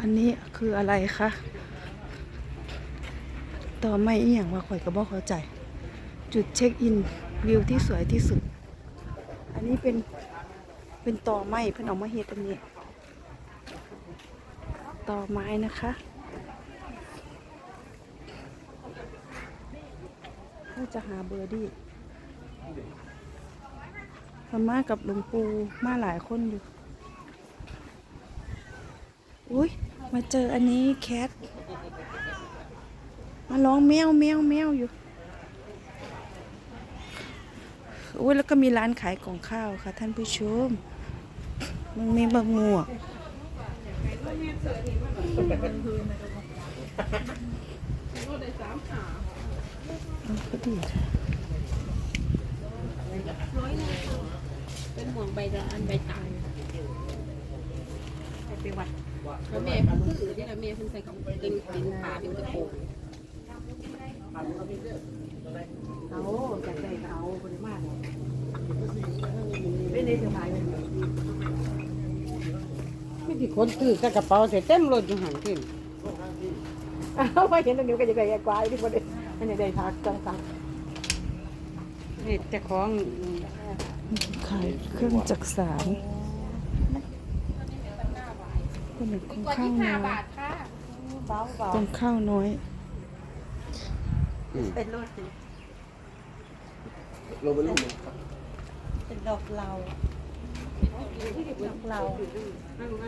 อันนี้คืออะไรคะต่อไม่อีหยังว่าข่อยก็บอกเข้าใจ จุดเช็คอินวิวที่สวยที่สุด อันนี้เป็นเป็นต่อไม้เพิ่นเอามาเฮ็ดอันนี้ต่อไม้นะคะเราจะหาเบอร์ดี้มามากับหลวงปู่มาหลายคนอยู่อุ้ย มาเจออันนี้แคทมาร้องแมวแมวแมวอยู่อุ้ยแล้วก็มีร้านขายกล่องข้าวค่ะ ท่านผู้ชมมันมีบะหมวกเอาพอดีค่ะเป็นห่วงใบละอันใบตาย ไปวัดแล้วแม่เพิ่นคือที่ละแม่เพิ่นใส่ของกินกินปลาเป็นกระโปงเอาจากใจก็เอาปริมาณไม่ได้สบายเลยไม่ที่คนถือกระเป๋าใส่เต็มรถอยู่หันขึ้นเอาไปเห็นตรงนี้ก็จะไกลกว่าที่คนนี้อันนี้ได้พักจังสังนี่จ้าของขายเครื่องจักสาร คนหนึ่งของข้าวน้อยเบาเบาตรงข้าวน้อย เป็นรถลงไปลูกเป็นดอกเราดอกเรานั่งไหม